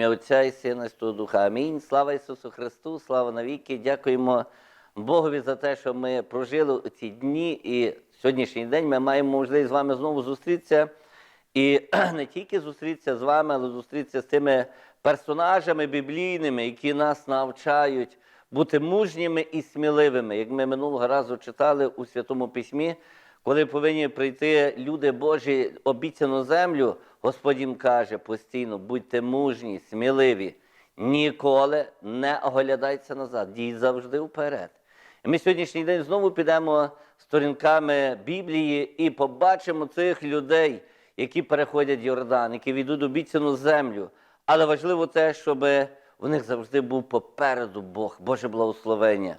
ім'я Отця і Сина і Святого Духа. Амінь. Слава Ісусу Христу, слава навіки. Дякуємо Богові за те, що ми прожили ці дні. І сьогоднішній день ми маємо можливість з вами знову зустрітися. І не тільки зустрітися з вами, але зустрітися з тими персонажами біблійними, які нас навчають бути мужніми і сміливими, як ми минулого разу читали у Святому Письмі, коли повинні прийти люди Божі обіцяну землю, Господь їм каже постійно: будьте мужні, сміливі, ніколи не оглядайтеся назад, дій завжди вперед. І ми сьогоднішній день знову підемо сторінками Біблії і побачимо цих людей, які переходять Йордан, які війдуть обіцяну землю. Але важливо те, щоб у них завжди був попереду Бог, Боже благословення.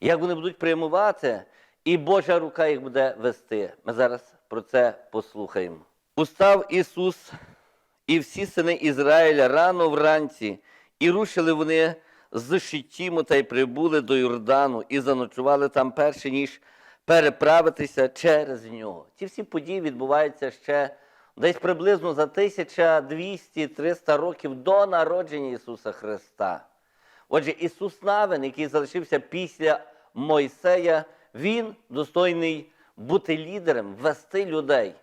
Як вони будуть приймувати, і Божа рука їх буде вести. Ми зараз про це послухаємо. Устав Ісус і всі сини Ізраїля рано вранці, і рушили вони з Шиттіму та й прибули до Йордану, і заночували там перше, ніж переправитися через нього. Ці всі події відбуваються ще десь приблизно за 1200-300 років до народження Ісуса Христа. Отже, Ісус Навин, який залишився після Мойсея, Він достойний бути лідером, вести людей.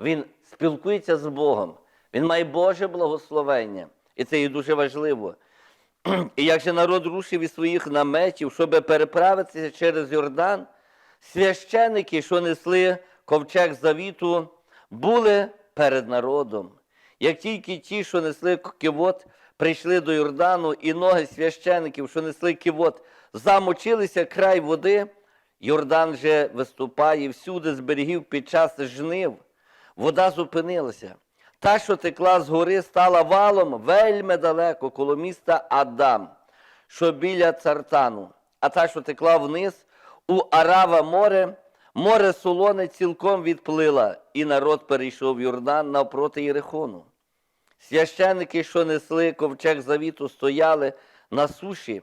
Він спілкується з Богом, він має Боже благословення. І це є дуже важливо. І як же народ рушив із своїх наметів, щоб переправитися через Йордан, священики, що несли ковчег завіту, були перед народом. Як тільки ті, що несли кивот, прийшли до Йордану, і ноги священиків, що несли кивот, замочилися край води, Йордан же виступає всюди з берегів під час жнив. Вода зупинилася. Та, що текла з гори, стала валом вельми далеко коло міста Адам, що біля цартану. А та, що текла вниз, у Арава море, море солоне цілком відплила, і народ перейшов Йордан навпроти Єрихону. Священники, що несли ковчег завіту, стояли на суші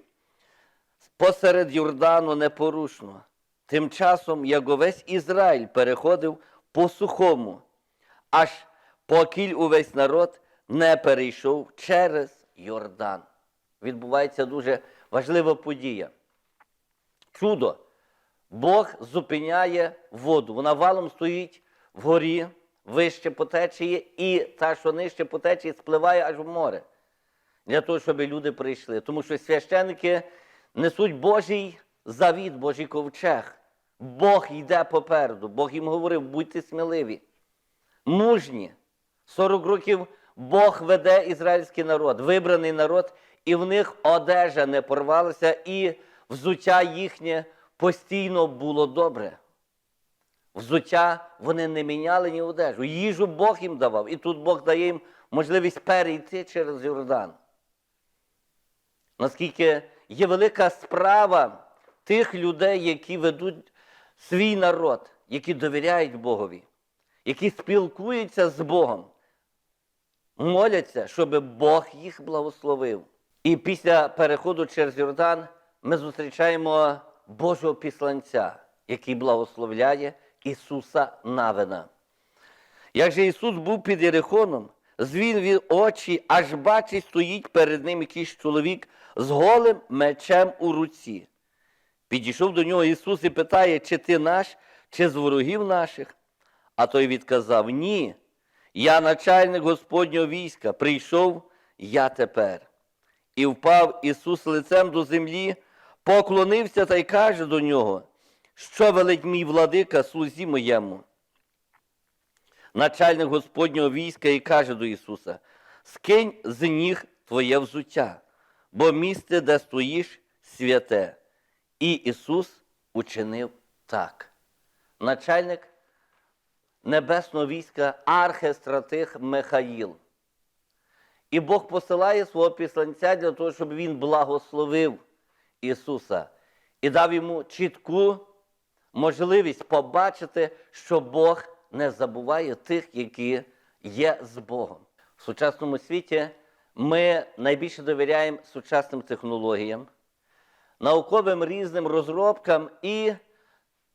посеред Йордану непорушно. Тим часом, як увесь Ізраїль переходив по сухому, аж покіль увесь народ не перейшов через Йордан. Відбувається дуже важлива подія. Чудо. Бог зупиняє воду. Вона валом стоїть вгорі, вище по течії, і та, що нижче по течії, спливає аж в море. Для того, щоб люди прийшли. Тому що священники несуть Божий завіт, Божий ковчег. Бог йде попереду. Бог їм говорив, будьте сміливі, мужні. 40 років Бог веде ізраїльський народ, вибраний народ, і в них одежа не порвалася, і взуття їхнє постійно було добре. Взуття вони не міняли ні одежу. Їжу Бог їм давав. І тут Бог дає їм можливість перейти через Йордан. Наскільки є велика справа тих людей, які ведуть свій народ, які довіряють Богові, які спілкуються з Богом, моляться, щоб Бог їх благословив. І після переходу через Йордан ми зустрічаємо Божого післанця, який благословляє Ісуса Навина. Як же Ісус був під Єрихоном, звів він очі, аж бачить, стоїть перед ним якийсь чоловік з голим мечем у руці. Підійшов до нього Ісус і питає, чи ти наш, чи з ворогів наших. А той відказав: Ні, я начальник Господнього війська, прийшов я тепер. І впав Ісус лицем до землі, поклонився та й каже до нього, що велить мій владика слузі моєму. Начальник Господнього війська і каже до Ісуса: Скинь з ніг твоє взуття, бо місце, де стоїш, святе. І Ісус учинив так. Начальник небесного війська архестратих Михаїл. І Бог посилає свого післанця для того, щоб він благословив Ісуса і дав йому чітку можливість побачити, що Бог не забуває тих, які є з Богом. В сучасному світі ми найбільше довіряємо сучасним технологіям, науковим різним розробкам і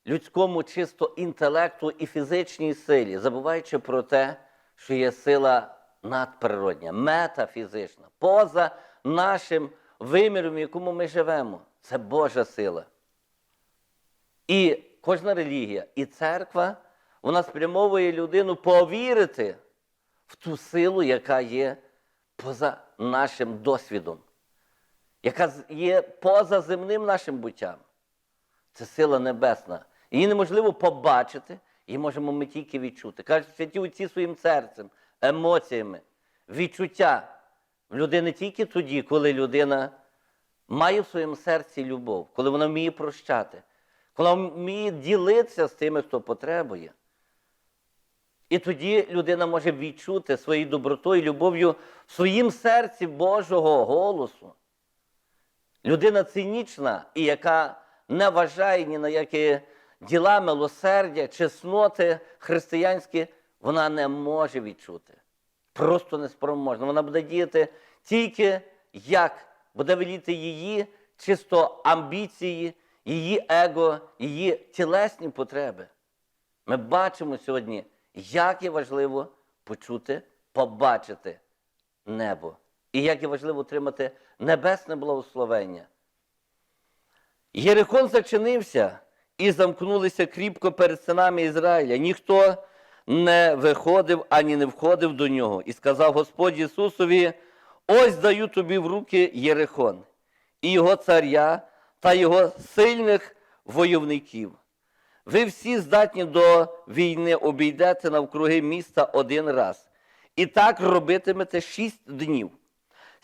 людському чисто інтелекту і фізичній силі, забуваючи про те, що є сила надприродня, метафізична, поза нашим виміром, в якому ми живемо. Це Божа сила. І кожна релігія, і церква, вона спрямовує людину повірити в ту силу, яка є поза нашим досвідом, яка є поза земним нашим буттям. Це сила небесна. Її неможливо побачити, її можемо ми тільки відчути. Кажуть, святі отці своїм серцем, емоціями, відчуття в людини тільки тоді, коли людина має в своєму серці любов, коли вона вміє прощати, коли вона вміє ділитися з тими, хто потребує. І тоді людина може відчути своєю добротою любов'ю в своїм серці Божого голосу. Людина цинічна і яка не вважає ні на які діла милосердя, чесноти християнські, вона не може відчути. Просто неспроможна. Вона буде діяти тільки як буде веліти її чисто амбіції, її его, її тілесні потреби. Ми бачимо сьогодні, як є важливо почути, побачити небо. І як є важливо отримати небесне благословення. Єрихон зачинився і замкнулися кріпко перед синами Ізраїля. Ніхто не виходив ані не входив до нього. І сказав Господь Ісусові: ось даю тобі в руки Єрихон, і його царя та його сильних войовників. Ви всі здатні до війни обійдете навкруги міста один раз. І так робитимете шість днів.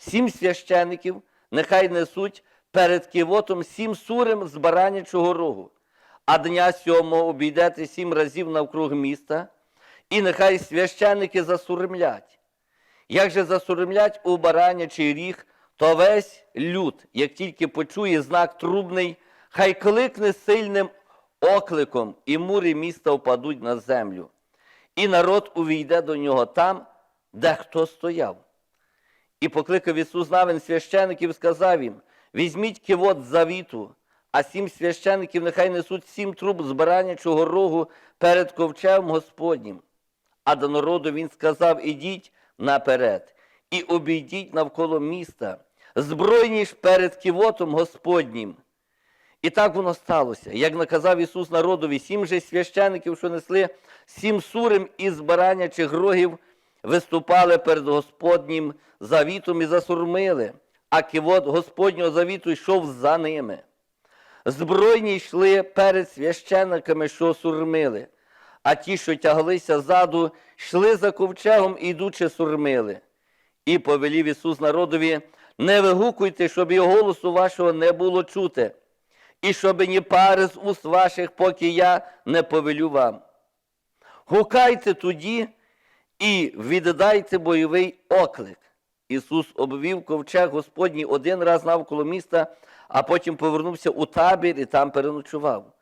Сім священиків нехай несуть перед кивотом сім сурем з баранячого рогу, а дня сьомого обійдете сім разів навкруг міста, і нехай священики засуремлять. Як же засуремлять у баранячий ріг, то весь люд, як тільки почує знак трубний, хай кликне сильним окликом, і мури міста впадуть на землю. І народ увійде до нього там, де хто стояв. І покликав Ісус навин священиків сказав їм: візьміть кивот завіту, а сім священиків нехай несуть сім труб з баранячого рогу перед ковчегом Господнім. А до народу він сказав: Ідіть наперед і обійдіть навколо міста, збройні ж перед кивотом Господнім. І так воно сталося. Як наказав Ісус народові, сім же священиків, що несли сім сурем із баранячих рогів, виступали перед Господнім завітом і засурмили, а кивот Господнього завіту йшов за ними. Збройні йшли перед священиками, що сурмили, а ті, що тяглися ззаду, йшли за ковчегом, ідучи сурмили. І повелів Ісус народові, не вигукуйте, щоб його голосу вашого не було чути, і щоб ні пари з уст ваших, поки я не повелю вам. Гукайте тоді і віддайте бойовий оклик. Ісус обвів ковчег Господній один раз навколо міста, а потім повернувся у табір і там переночував.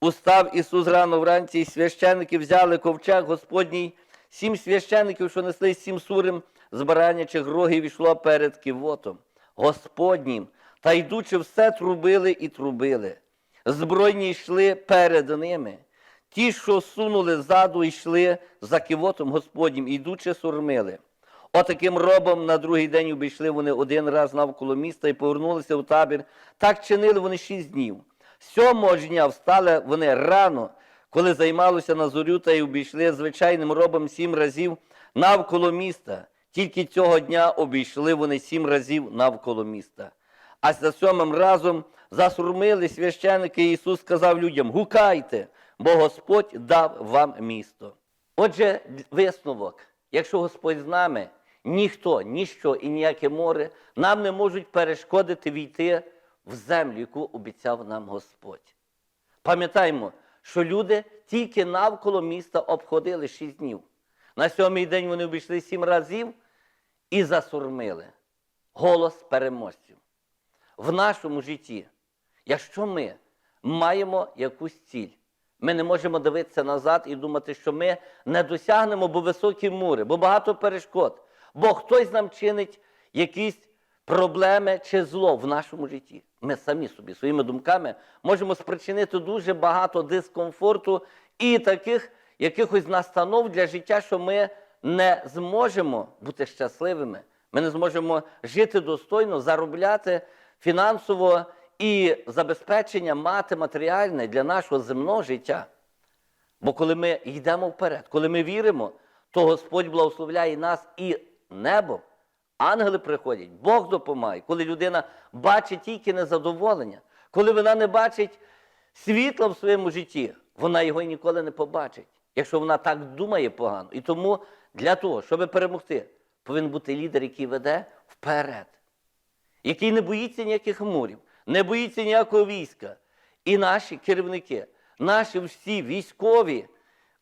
Устав Ісус рано вранці, і священники взяли ковчег Господній. Сім священиків, що несли сім сурем з баранячих рогів, йшло перед кивотом Господнім, та йдучи все трубили і трубили. Збройні йшли перед ними. Ті, що сунули ззаду, йшли за кивотом Господнім, ідучи сурмили. Отаким робом на другий день обійшли вони один раз навколо міста і повернулися в табір. Так чинили вони шість днів. Сьомого ж дня встали вони рано, коли займалося на зорю та й обійшли звичайним робом сім разів навколо міста. Тільки цього дня обійшли вони сім разів навколо міста. А за сьомим разом засурмили священики, Ісус сказав людям: гукайте, бо Господь дав вам місто. Отже, висновок, якщо Господь з нами, ніхто, ніщо і ніяке море нам не можуть перешкодити війти в землю, яку обіцяв нам Господь. Пам'ятаємо, що люди тільки навколо міста обходили шість днів. На сьомий день вони обійшли сім разів і засурмили. Голос переможців. В нашому житті, якщо ми маємо якусь ціль, ми не можемо дивитися назад і думати, що ми не досягнемо, бо високі мури, бо багато перешкод, бо хтось нам чинить якісь проблеми чи зло в нашому житті. Ми самі собі своїми думками можемо спричинити дуже багато дискомфорту і таких якихось настанов для життя, що ми не зможемо бути щасливими, ми не зможемо жити достойно, заробляти фінансово і забезпечення мати матеріальне для нашого земного життя. Бо коли ми йдемо вперед, коли ми віримо, то Господь благословляє нас і небо. Ангели приходять, Бог допомагає, коли людина бачить тільки незадоволення, коли вона не бачить світла в своєму житті, вона його ніколи не побачить, якщо вона так думає погано. І тому для того, щоб перемогти, повинен бути лідер, який веде вперед, який не боїться ніяких мурів, не боїться ніякого війська. І наші керівники, наші всі військові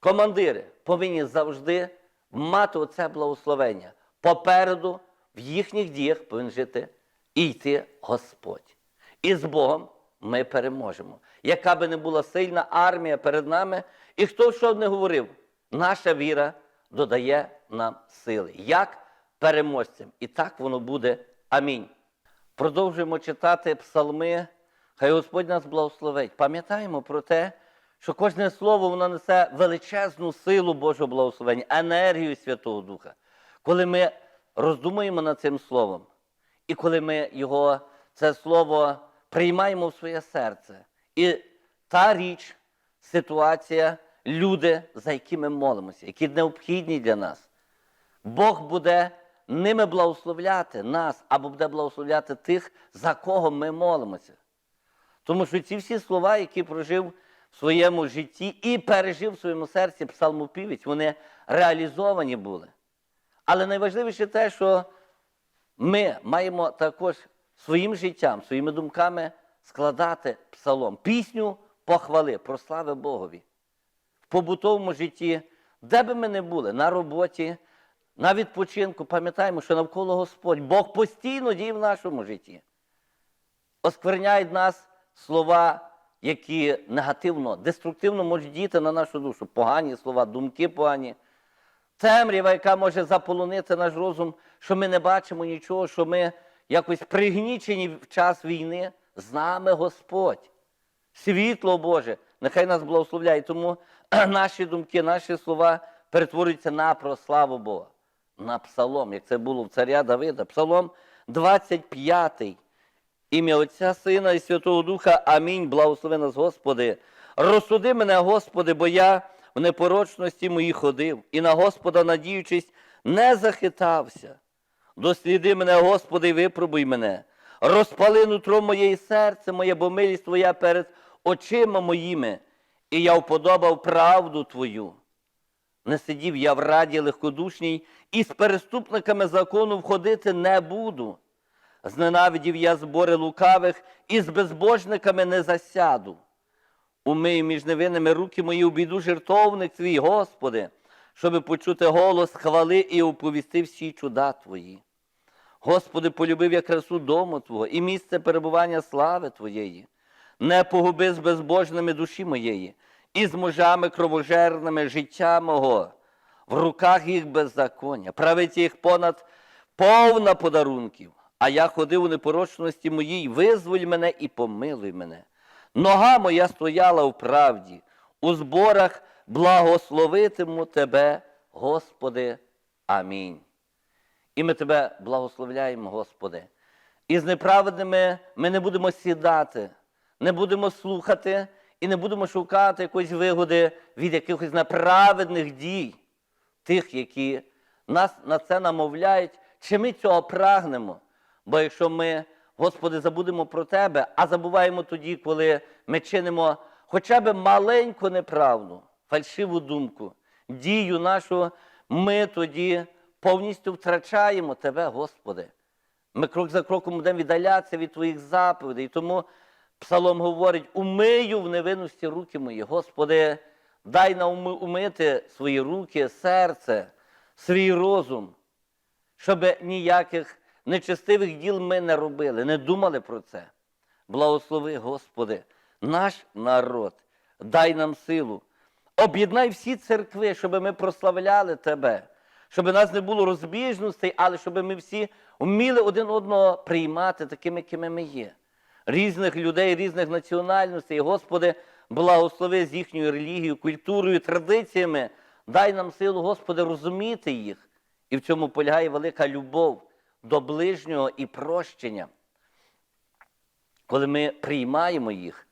командири повинні завжди мати оце благословення. Попереду в їхніх діях повинен жити і йти Господь. І з Богом ми переможемо. Яка би не була сильна армія перед нами, і хто що б не говорив, наша віра додає нам сили. Як переможцям. І так воно буде. Амінь. Продовжуємо читати псалми. Хай Господь нас благословить. Пам'ятаємо про те, що кожне слово воно несе величезну силу Божого благословення, енергію Святого Духа. Коли ми роздумуємо над цим словом, і коли ми його, це слово приймаємо в своє серце. І та річ, ситуація, люди, за які ми молимося, які необхідні для нас. Бог буде ними благословляти нас або буде благословляти тих, за кого ми молимося. Тому що ці всі слова, які прожив в своєму житті і пережив в своєму серці псалмопівець, вони реалізовані були. Але найважливіше те, що ми маємо також своїм життям, своїми думками складати псалом, пісню похвали, прослави Богові. В побутовому житті, де би ми не були, на роботі, на відпочинку, пам'ятаємо, що навколо Господь, Бог постійно діє в нашому житті. Оскверняють нас слова, які негативно, деструктивно можуть діяти на нашу душу. Погані слова, думки погані. Темрява, яка може заполонити наш розум, що ми не бачимо нічого, що ми якось пригнічені в час війни. З нами Господь. Світло Боже, нехай нас благословляє. Тому наші думки, наші слова перетворюються на прославу Бога, на псалом, як це було в царя Давида. Псалом 25. Ім'я Отця, Сина і Святого Духа. Амінь. Благослови нас, Господи. Розсуди мене, Господи, бо я в непорочності моїй ходив, і на Господа, надіючись, не захитався. Досліди мене, Господи, і випробуй мене. Розпали нутро моє і серце моє, бо милість Твоя перед очима моїми, і я вподобав правду Твою. Не сидів я в раді легкодушній, і з переступниками закону входити не буду. Зненавидів я збори лукавих, і з безбожниками не засяду. Умий між невинними руки мої у біду жертовник твій, Господи, щоби почути голос хвали і оповісти всі чуда Твої. Господи, полюбив я красу дому Твого і місце перебування слави Твоєї. Не погуби з безбожними душі моєї, і з мужами кровожерними життя мого, в руках їх беззаконня, править їх понад повна подарунків. А я ходив у непорочності моїй, визволь мене і помилуй мене. Нога моя стояла в правді, у зборах благословитиму Тебе, Господи. Амінь. І ми Тебе благословляємо, Господи. І з неправедними ми не будемо сідати, не будемо слухати і не будемо шукати якоїсь вигоди від якихось неправедних дій, тих, які нас на це намовляють, чи ми цього прагнемо. Бо якщо ми, Господи, забудемо про Тебе, а забуваємо тоді, коли ми чинимо хоча б маленьку неправду, фальшиву думку, дію нашу, ми тоді повністю втрачаємо Тебе, Господи. Ми крок за кроком будемо віддалятися від Твоїх заповідей. Тому Псалом говорить: умию в невинності руки мої. Господи, дай нам умити свої руки, серце, свій розум, щоб ніяких нечестивих діл ми не робили, не думали про це. Благослови, Господи, наш народ, дай нам силу. Об'єднай всі церкви, щоб ми прославляли Тебе, щоб у нас не було розбіжностей, але щоб ми всі вміли один одного приймати такими, якими ми є. Різних людей, різних національностей. Господи, благослови з їхньою релігією, культурою, традиціями Дай нам силу, Господи, розуміти їх. І в цьому полягає велика любов до ближнього і прощення. Коли ми приймаємо їх,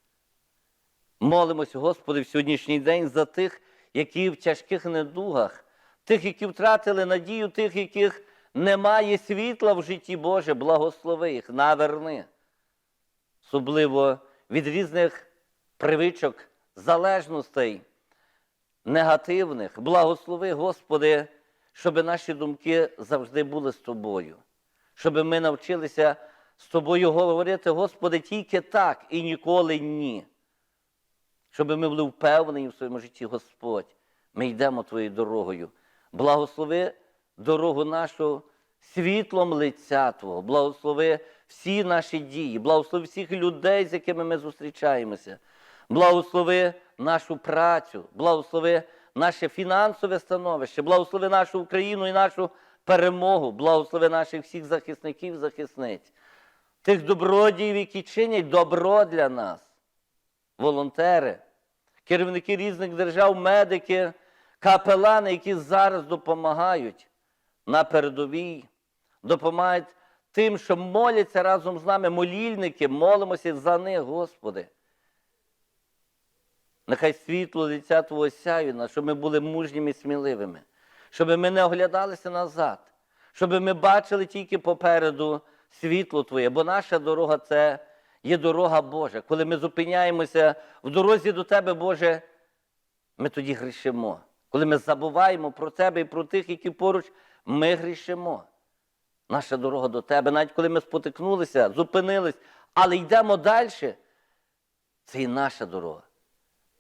молимося, Господи, в сьогоднішній день за тих, які в тяжких недугах, тих, які втратили надію, тих, яких немає світла в житті Боже, благослови їх, наверни. Особливо від різних привичок, залежностей, негативних. Благослови, Господи, щоб наші думки завжди були з Тобою, щоб ми навчилися з Тобою говорити, Господи, тільки так і ніколи ні. Щоб ми були впевнені в своєму житті, Господь, ми йдемо Твоєю дорогою. Благослови дорогу нашу світлом лиця Твого, благослови всі наші дії, благослови всіх людей, з якими ми зустрічаємося. Благослови нашу працю, благослови наше фінансове становище, благослови нашу Україну і нашу перемогу, благослови наших всіх захисників, захисниць, тих добродіїв, які чинять добро для нас, волонтери, керівники різних держав, медики, капелани, які зараз допомагають на передовій, допомагають тим, що моляться разом з нами, молільники, молимося за них, Господи. Нехай світло лиця Твого сяє нас, щоб ми були мужніми і сміливими, щоб ми не оглядалися назад, щоб ми бачили тільки попереду світло Твоє, бо наша дорога це є дорога Божа. Коли ми зупиняємося в дорозі до Тебе, Боже, ми тоді грішимо. Коли ми забуваємо про Тебе і про тих, які поруч, ми грішимо. Наша дорога до Тебе, навіть коли ми спотикнулися, зупинились, але йдемо далі, це і наша дорога.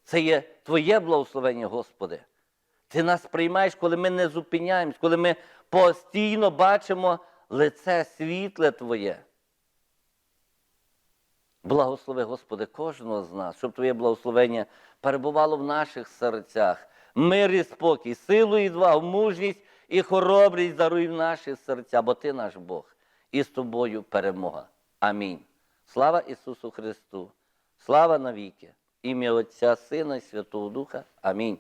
Це є Твоє благословення, Господи. Ти нас приймаєш, коли ми не зупиняємось, коли ми постійно бачимо лице світле Твоє. Благослови, Господи, кожного з нас, щоб Твоє благословення перебувало в наших серцях. Мир і спокій, силу і відвагу, мужність і хоробрість даруй в наші серця, бо Ти наш Бог, і з тобою перемога. Амінь. Слава Ісусу Христу! Слава навіки! Ім'я Отця, Сина і Святого Духа. Амінь.